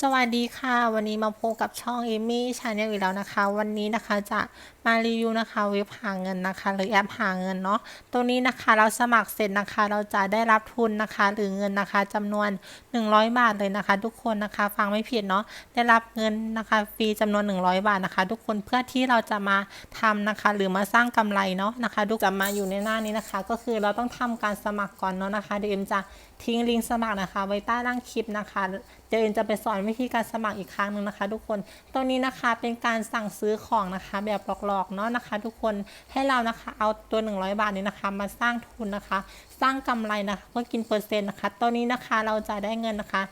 สวัสดีค่ะ วันนี้มาพบกับช่องเอมี่ชาแนลอีกแล้วนะคะ วันนี้นะคะจะมารีวิวนะคะเว็บหาเงินนะคะหรือแอปหาเงินเนาะตรงนี้นะคะเราสมัครเสร็จนะคะ เราจะได้รับทุนนะคะ หรือเงินนะคะจำนวน 100 บาทเลยนะคะ ทุกคนนะคะฟังไม่ผิดเนาะได้รับเงินนะคะฟรีจำนวน 100 บาทนะคะ ทุกคนเพื่อที่เราจะมาทำนะคะ หรือมาสร้างกำไรเนาะนะคะทุกจะมาอยู่ในหน้านี้นะคะ ก็คือเราต้องทำการสมัครก่อนเนาะนะคะเดี๋ยวเอ็มจะทิ้งลิงก์สมัครนะคะ ไว้ใต้ล่างคลิปนะคะเดี๋ยวเอ็มจะไปสอนวิธีการสมัครอีกครั้งหนึ่งนะคะ ทุกคนตรงนี้นะคะเป็นการสั่งซื้อของนะคะ แบบหลอกๆเนาะนะคะ ทุกคนให้เรานะคะเอาตัว 100 บาทนี้นะคะ มาสร้างทุนนะคะ สร้างกำไรนะคะเพื่อกินเปอร์เซ็นต์นะคะตัวนี้นะคะเราจะได้เงินนะคะ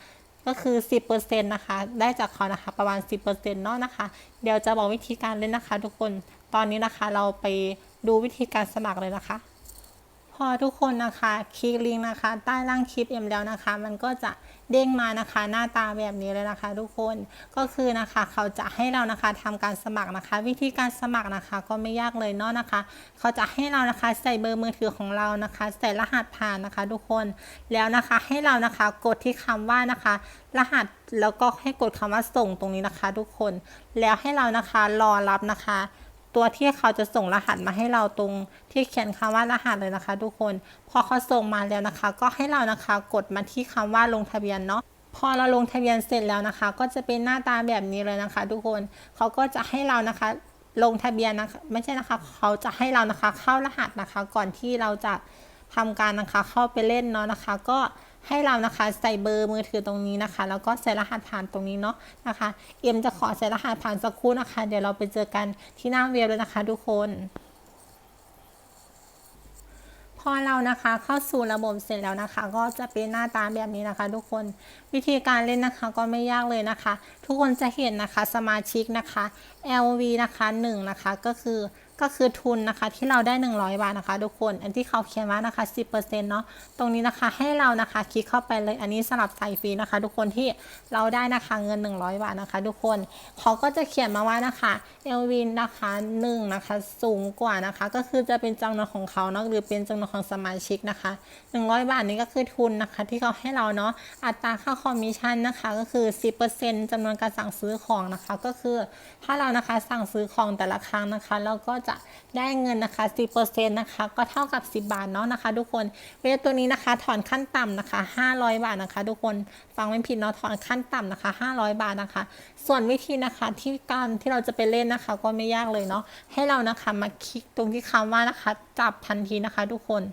ก็คือ 10%นะคะ ได้จากเขานะคะ ประมาณ 10%เนาะนะคะ เดี๋ยวจะบอกวิธีการเล่นนะคะ ทุกคน ตอนนี้นะคะ เราไปดูวิธีการสมัครเลยนะคะ พอทุกคนนะคะคลิกลิงก์นะคะ ใต้ล่างคลิปเอ็มแล้วนะคะ มันก็จะเด้งมานะคะ หน้าตาแบบนี้เลยนะคะ ทุกคนก็คือนะคะ เขาจะให้เรานะคะทำการสมัครนะคะ วิธีการสมัครนะคะ ก็ไม่ยากเลยเนาะนะคะ เขาจะให้เรานะคะใส่เบอร์มือถือของเรานะคะ ใส่รหัสผ่านนะคะ ทุกคนแล้วนะคะให้เรานะคะกดที่คำว่านะคะ รหัสแล้วก็ให้กดคำว่าส่งตรงนี้นะคะ ทุกคนแล้วให้เรานะคะรอรับนะคะ ตัวที่เขาจะส่งรหัสมาให้เราตรงที่เขียนคำว่ารหัสเลยนะคะ ทุกคนพอเขาส่งมาแล้วนะคะ ก็ให้เรานะคะกดมาที่คำว่าลงทะเบียนเนาะพอเราลงทะเบียนเสร็จแล้วนะคะ ก็จะเป็นหน้าตาแบบนี้เลยนะคะ ทุกคนเขาก็จะให้เรานะคะ ลงทะเบียนนะคะไม่ใช่นะคะ เขาจะให้เรานะคะเข้ารหัสนะคะ ก่อนที่เราจะทำการนะคะเข้าไปเล่นเนาะนะคะ ก็ ให้เรานะคะใส่เบอร์มือถือตรงนี้นะคะ แล้วก็ใส่รหัสผ่านตรงนี้เนาะนะคะ เอ็มจะขอใส่รหัสผ่านสักครู่นะคะ เดี๋ยวเราไปเจอกันที่หน้าเว็บเลยนะคะ ทุกคนพอเรานะคะเข้าสู่ระบบเสร็จแล้วนะคะ ก็จะเป็นหน้าตาแบบนี้นะคะ ทุกคนวิธีการเล่นนะคะก็ไม่ยากเลยนะคะ ทุกคนจะเห็นนะคะสมาชิกนะคะ LV นะคะ1นะคะก็คือก็คือทุนนะคะที่เราได้ 100 บาทนะคะ ทุกคนอันที่เขาเขียนว่านะคะ 10%เนาะตรงนี้นะคะให้เรานะคะคลิกเข้าไปเลยอันนี้สำหรับใส่ฟรีนะคะ ทุกคนที่เราได้นะคะเงิน 100 บาทนะคะ ทุกคนเขาก็จะเขียนมาว่านะคะ LV นะคะ1นะคะสูงกว่านะคะ ก็คือจะเป็นจำนวนของเขาเนาะหรือเป็นจำนวนของสมาชิกนะคะ 100 บาทนี้ก็คือทุนนะคะ ที่เขาให้เราเนาะอัตราค่าคอมมิชชั่นนะคะ ก็คือ 10%จำนวนการสั่งซื้อของนะคะ ก็คือถ้าเรานะคะ สั่งซื้อของแต่ละครั้งนะคะเราก็จะได้เงินนะคะ 10%นะคะ ก็เท่ากับ 10 บาทเนาะนะคะ ทุกคนเวลตัวนี้นะคะ ถอนขั้นต่ำนะคะ 500 บาทนะคะ ทุกคนฟังไม่ผิดเนาะถอนขั้นต่ำนะคะ 500 บาทนะคะ ส่วนวิธีนะคะที่การที่เราจะไปเล่นนะคะ ก็ไม่ยากเลยเนาะให้เรานะคะมาคลิกตรงที่คำว่านะคะ จับทันทีนะคะ ทุกคน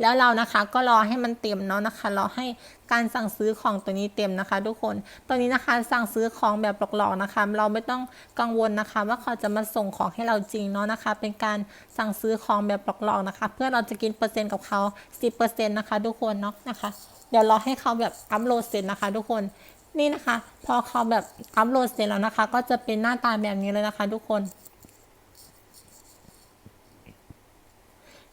แล้วเรานะคะก็รอให้มันเต็มเนาะนะคะรอให้การสั่งซื้อของตัวนี้เต็มนะคะ ทุกคนตัวนี้นะคะสั่งซื้อของแบบหลอกๆนะคะ เราไม่ต้องกังวลนะคะ ว่าเขาจะมาส่งของให้เราจริงเนาะนะคะ เป็นการสั่งซื้อของแบบหลอกๆนะคะ เพื่อเราจะกินเปอร์เซ็นต์กับเขา 10%นะคะ ทุกคนเนาะนะคะ เดี๋ยวรอให้เขาแบบอัพโหลดเสร็จนะคะ ทุกคนนี่นะคะ พอเขาแบบอัพโหลดเสร็จแล้วนะคะ ก็จะเป็นหน้าตาแบบนี้เลยนะคะ ทุกคน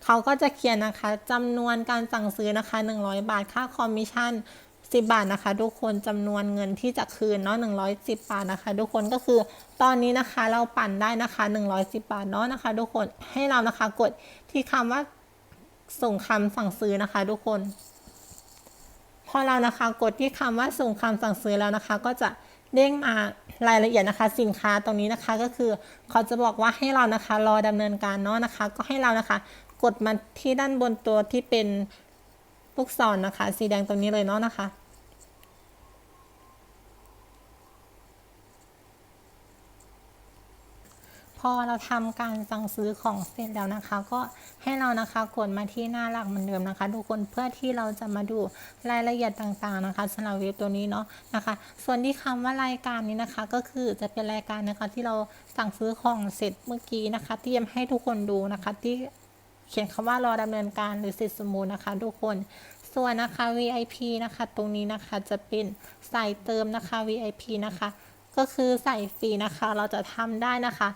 เขาก็จะเขียนนะคะจำนวนการสั่งซื้อนะคะ 100 บาทค่าคอมมิชชั่น10 บาทนะคะทุกคนจำนวนเงินที่จะคืนเนาะ110 บาทนะคะ ทุกคนก็คือตอนนี้นะคะเราปั่นได้นะคะ 110 บาทเนาะนะคะ ทุกคนให้เรานะคะกดที่คำว่าส่งคำสั่งซื้อนะคะ ทุกคน พอเรานะคะกดที่คำว่าส่งคำสั่งซื้อแล้วนะคะ ก็จะเด้งมารายละเอียดนะคะ สินค้าตรงนี้นะคะก็คือเขาจะบอกว่าให้เรานะคะ รอดำเนินการเนาะนะคะ ก็ให้เรานะคะ กดมาที่ด้านบนตัวที่เป็นลูกศรนนะคะ สีแดงตรงนี้เลยเนาะนะคะ พอเราทำการสั่งซื้อของเสร็จแล้วนะคะ ก็ให้เรานะคะกดมาที่หน้าหลักเหมือนเดิมนะคะทุกคนเพื่อที่เราจะมาดูรายละเอียดต่างๆนะคะสำหรับเว็บตัวนี้เนาะนะคะ ส่วนที่คำว่ารายการนี้นะคะ ก็คือจะเป็นรายการนะคะที่เราสั่งซื้อของเสร็จเมื่อกี้นะคะที่ยังให้ทุกคนดูนะคะที่ เขียนคำว่ารอดำเนินการหรือเสร็จสมบูรณ์นะคะ ทุกคน ส่วนนะคะ VIP นะคะ ตรงนี้นะคะจะเป็นใส่เติมนะคะ VIP นะคะ ก็คือใส่ฟรีนะคะ เราจะทำได้นะคะ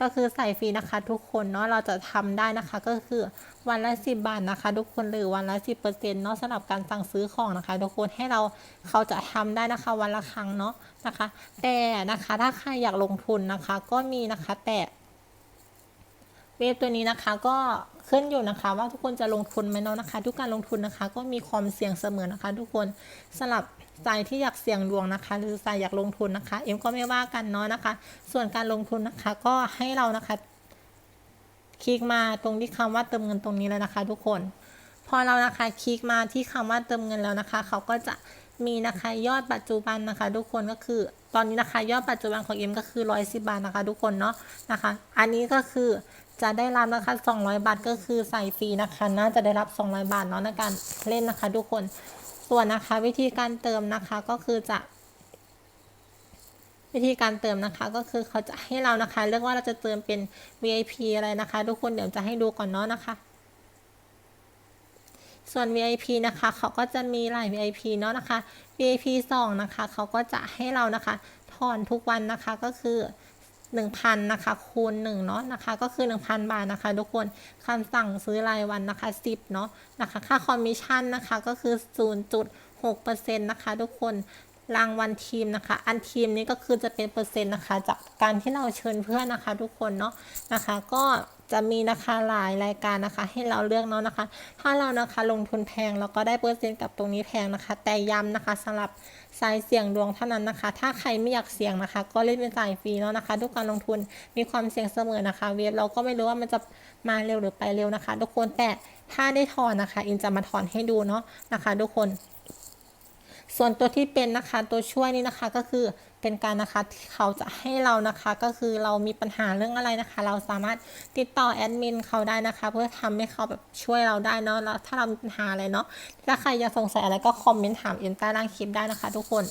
ก็คือใส่ฟรีนะคะ ทุกคนเนาะเราจะทำได้นะคะ ก็คือวันละ10บาทนะคะ ทุกคนหรือวันละ10%เนาะสำหรับการสั่งซื้อของนะคะ ทุกคนให้เราเขาจะทำได้นะคะวันละครั้งเนาะนะคะ แต่นะคะถ้าใครอยากลงทุนนะคะ ก็มีนะคะแต่ เว็บตัวนี้นะคะก็ขึ้นอยู่นะคะว่าทุกคนจะลงทุนไหมเนาะนะคะ ทุกการลงทุนนะคะ ก็มีความเสี่ยงเสมอนะคะ ทุกคนสำหรับสายที่อยากเสี่ยงดวงนะคะ หรือสายอยากลงทุนนะคะ เอ็มก็ไม่ว่ากันเนาะนะคะ ส่วนการลงทุนนะคะก็ให้เรานะคะ คลิกมาตรงที่คำว่าเติมเงินตรงนี้เลยนะคะ ทุกคน พอเรานะคะคลิกมาที่คำว่าเติมเงินแล้วนะคะ เขาก็จะมีนะคะยอดปัจจุบันนะคะ ทุกคนก็คือตอนนี้นะคะยอดปัจจุบันของเอ็มก็คือ 110 บาทนะคะ ทุกคนเนาะนะคะ อันนี้ก็คือ จะได้รับนะคะ 200 บาทก็คือใส่ฟรีนะคะ น่าจะได้รับ 200 บาทเนาะในการเล่นนะคะ ทุกคน ส่วนนะคะ วิธีการเติมนะคะก็คือจะ วิธีการเติมนะคะ ก็คือเขาจะให้เรานะคะ เลือกว่าเราจะเติมเป็น VIP อะไรนะคะ ทุกคนเดี๋ยวจะให้ดูก่อนเนาะนะคะ ส่วน VIP นะคะ เขาก็จะมีหลาย VIP เนาะนะคะ VIP 2 นะคะ เขาก็จะให้เรานะคะ ถอนทุกวันนะคะก็คือ 1,000นะคะคูณ1เนาะนะคะก็คือ 1,000 บาทนะคะ ทุกคนคำสั่งซื้อรายวันนะคะ 10เนาะนะคะค่าคอมมิชชั่นนะคะก็คือ 0.6%นะคะทุกคนรางวัลทีมนะคะ อันทีมนี้ก็คือจะเป็นเปอร์เซ็นต์นะคะ จากการที่เราเชิญเพื่อนนะคะ ทุกคนเนาะนะคะก็ จะมีนะคะหลายรายการนะคะ ให้เราเลือกเนาะนะคะ ถ้าเรานะคะลงทุนแพงเราก็ได้เปอร์เซ็นต์กับตรงนี้แพงนะคะ แต่ย้ำนะคะสำหรับสายเสี่ยงดวงเท่านั้นนะคะ ถ้าใครไม่อยากเสี่ยงนะคะ ก็เล่นเป็นสายฟรีเนาะนะคะ ทุกการลงทุนมีความเสี่ยงเสมอนะคะ เว็บเราก็ไม่รู้ว่ามันจะมาเร็วหรือไปเร็วนะคะ ทุกคนแต่ถ้าได้ถอนนะคะ อินจะมาถอนให้ดูเนาะนะคะ ทุกคน ส่วนตัวที่เป็นนะคะ ตัวช่วยนี่นะคะก็คือ เป็นการนะคะที่เขาจะให้เรานะคะก็คือเรามีปัญหาเรื่องอะไรนะคะ เราสามารถติดต่อแอดมินเขาได้นะคะ เพื่อทำให้เขาแบบช่วยเราได้เนาะแล้วถ้าเรามีปัญหาอะไรเนาะถ้าใครอยากสงสัยอะไรก็คอมเมนต์ถามอินใต้ล่างคลิปได้นะคะ ทุกคน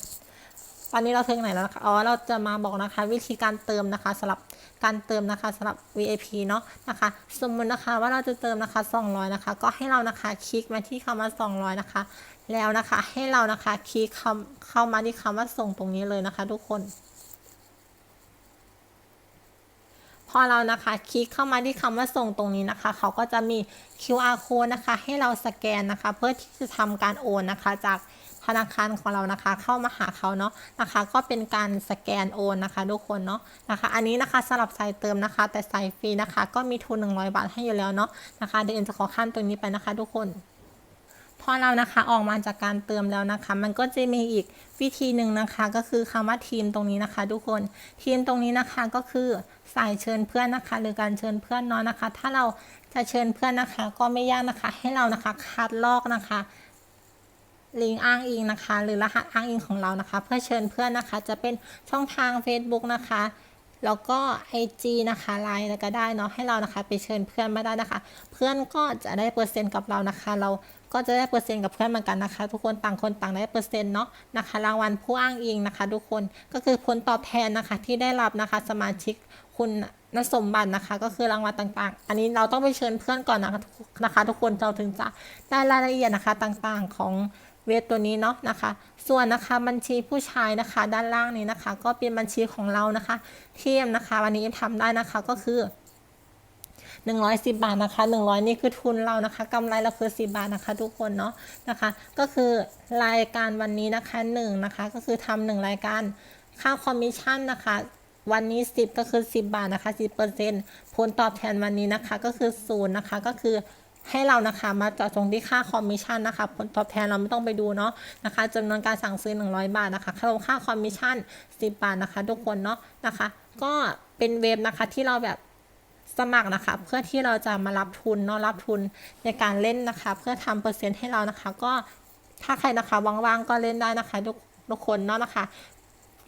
ตอนนี้เราถึงไหนแล้วนะคะอ๋อเราจะมาบอกนะคะวิธีการเติมนะคะสำหรับการเติมนะคะสำหรับ VIP เนาะนะคะ สมมุตินะคะว่าเราจะเติมนะคะ 200 นะคะ ก็ให้เรานะคะคลิกมาที่คำว่า 200 นะคะ แล้วนะคะให้เรานะคะคลิกคำเข้ามาที่คำว่าส่งตรงนี้เลยนะคะ ทุกคนพอเรานะคะคลิกเข้ามาที่คำว่าส่งตรงนี้นะคะ เขาก็จะมี QR code นะคะ ให้เราสแกนนะคะ เพื่อที่จะทำการโอนนะคะจาก ธนาคารของเรานะคะ เข้ามาหาเขาเนาะนะคะ ก็เป็นการสแกนโอนนะคะทุกคนเนาะนะคะ อันนี้นะคะสำหรับสายเติมนะคะ แต่สายฟรีนะคะ ก็มีทุน 100 บาทให้อยู่แล้วเนาะนะคะเดี๋ยวเอ็นจะขอข้ามตรงนี้ไปนะคะ ทุกคนพอเรานะคะออกมาจากการเติมแล้วนะคะ มันก็จะมีอีกวิธีหนึ่งนะคะก็คือคำว่าทีมตรงนี้นะคะ ทุกคนทีมตรงนี้นะคะก็คือสายเชิญเพื่อนนะคะ หรือการเชิญเพื่อนเนาะนะคะ ถ้าเราจะเชิญเพื่อนนะคะ ก็ไม่ยากนะคะให้เรานะคะคัดลอกนะคะ ลิงก์อ้างอิงนะคะ หรือรหัสอ้างอิงของเรานะคะ เพื่อเชิญเพื่อนนะคะ จะเป็นช่องทาง Facebook นะคะ แล้วก็ IG นะคะไลน์ก็ได้เนาะให้เรานะคะ ไปเชิญเพื่อนมาได้นะคะ เพื่อนก็จะได้เปอร์เซ็นต์กับเรานะคะ เราก็จะได้เปอร์เซ็นต์กับเพื่อนเหมือนกันนะคะ ทุกคนต่างคนต่างได้เปอร์เซ็นต์เนาะนะคะ รางวัลผู้อ้างอิงนะคะ ทุกคนก็คือผลตอบแทนนะคะ ที่ได้รับนะคะ สมาชิกคุณนสมบัตินะคะ ก็คือรางวัลต่างๆ อันนี้เราต้องไปเชิญเพื่อนก่อนนะคะนะคะ ทุกคนเราถึงจะได้รายละเอียดนะคะต่างๆของ เว็บตัวนี้เนาะนะคะ ส่วนนะคะบัญชีผู้ชายนะคะ ด้านล่างนี้นะคะ ก็เป็นบัญชีของเรานะคะเทียมนะคะ วันนี้ทำได้นะคะก็คือ110 บาทนะคะ 100 นี่คือทุนเรานะคะกำไรเราคือ10บาทนะคะ ทุกคนเนาะนะคะ ก็คือรายการวันนี้นะคะ1นะคะ ก็คือทำหนึ่งรายการค่าคอมมิชชั่นนะคะวันนี้ 10 ก็คือ 10 บาทนะคะ10%ผลตอบแทนวันนี้นะคะก็คือ0นะคะก็คือ ให้เรานะคะมาเจาะจงที่ค่าคอมมิชชั่นนะคะผลตอบแทนเราไม่ต้องไปดูเนาะนะคะจำนวนการสั่งซื้อ 100 บาทนะคะค่าค่าคอมมิชชั่น 10 บาทนะคะทุกคนเนาะนะคะ ก็เป็นเว็บนะคะที่เราแบบสมัครนะคะเพื่อที่เราจะมารับทุนเนาะรับทุนในการเล่นนะคะ เพื่อทำเปอร์เซ็นต์ให้เรานะคะ ก็ถ้าใครนะคะว่างๆก็เล่นได้นะคะทุกทุกคนเนาะนะคะ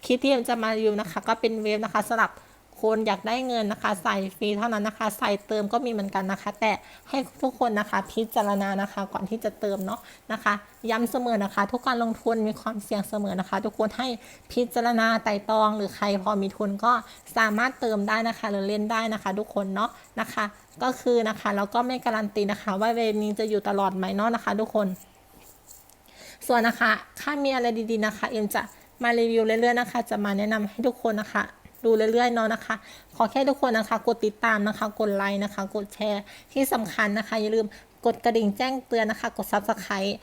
คลิปที่เอ็มจะมารีวิวนะคะ ก็เป็นเว็บนะคะสำหรับ คนอยากได้เงินนะคะ ใส่ฟรีเท่านั้นนะคะ ใส่เติมก็มีเหมือนกันนะคะ แต่ให้ทุกคนนะคะพิจารณานะคะ ก่อนที่จะเติมเนาะนะคะ ย้ำเสมอนะคะ ทุกการลงทุนมีความเสี่ยงเสมอนะคะ ทุกคนให้พิจารณาไต่ตอง หรือใครพอมีทุนก็สามารถเติมได้นะคะ หรือเล่นได้นะคะ ทุกคนเนาะนะคะ ก็คือนะคะเราก็ไม่การันตีนะคะ ว่าเวรนี้จะอยู่ตลอดไหมเนาะนะคะ ทุกคน ส่วนนะคะถ้ามีอะไรดีๆนะคะ เอ็มจะมารีวิวเรื่อยๆนะคะ จะมาแนะนำให้ทุกคนนะคะ ดูเรื่อยๆเนาะนะคะ ขอแค่ทุกคนนะคะ กดติดตามนะคะ กดไลค์นะคะ กดแชร์ที่สำคัญนะคะ อย่าลืมกดกระดิ่งแจ้งเตือนนะคะ กด Subscribe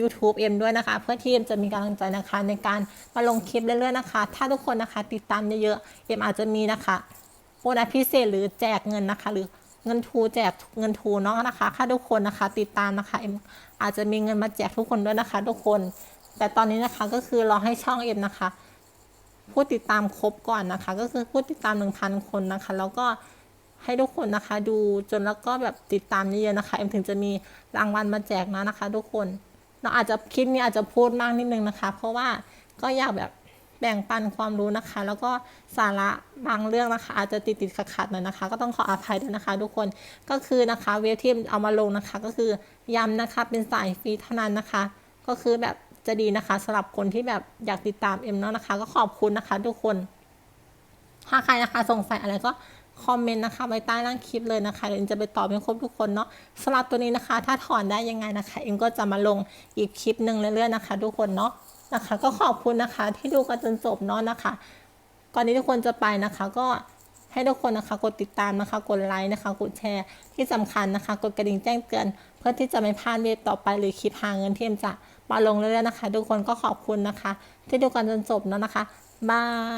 YouTube เอ็มด้วยนะคะ เพื่อที่เอ็มจะมีกำลังใจนะคะ ในการมาลงคลิปเรื่อยๆนะคะ ถ้าทุกคนนะคะ ติดตามเยอะๆเอ็มอาจจะมีนะคะโบนัสพิเศษหรือแจกเงินนะคะ หรือเงินทูแจกเงินทูเนาะนะคะถ้าทุกคนนะคะ ติดตามนะคะเอ็มอาจจะมีเงินมาแจกทุกคนด้วยนะคะ ทุกคน แต่ตอนนี้นะคะก็คือรอให้ช่องเอ็มนะคะ ผู้ติดตามครบก่อนนะคะ ก็คือผู้ติดตาม 1,000 คนนะคะ แล้วก็ให้ทุกคนนะคะ ดูจนแล้วก็แบบติดตามเยอะๆนะคะเอ็มถึงจะมีรางวัลมาแจกนะนะคะ ทุกคนเราอาจจะคลิปนี้อาจจะพูดมากนิดนึงนะคะ เพราะว่าก็อยากแบบแบ่งปันความรู้นะคะ แล้วก็สาระบางเรื่องนะคะ อาจจะติดติดๆขัดๆหน่อยนะคะ ก็ต้องขออภัยด้วยนะคะ ทุกคนก็คือนะคะเวฟที่เอามาลงนะคะ ก็คือย้ำนะคะเป็นสายฟรีเท่านั้นนะคะ ก็คือแบบ จะดีนะคะสำหรับคนที่แบบอยากติดตามเอ็มเนาะนะคะ ก็ขอบคุณนะคะ ทุกคนถ้าใครนะคะสงสัยอะไรก็คอมเมนต์นะคะไว้ใต้ล่างคลิปเลยนะคะเดี๋ยวเอ็มจะไปตอบให้ครบทุกคนเนาะสำหรับตัวนี้นะคะ ถ้าถอนได้ยังไงนะคะเอ็มก็จะมาลงอีกคลิปหนึ่งเรื่อยๆนะคะ ทุกคนเนาะนะคะ ก็ขอบคุณนะคะ ที่ดูกันจนจบเนาะนะคะ ก่อนที่ทุกคนจะไปนะคะ ก็ให้ทุกคนนะคะ กดติดตามนะคะ กดไลค์นะคะ กดแชร์ที่สำคัญนะคะ กดกระดิ่งแจ้งเตือน เพื่อที่จะไม่พลาดเวทต่อไปหรือคลิปหาเงินที่เอ็มจะ มาลงเรื่อยๆนะคะ ทุกคนก็ขอบคุณนะคะ ที่ดูกันจนจบเนาะนะคะ บาย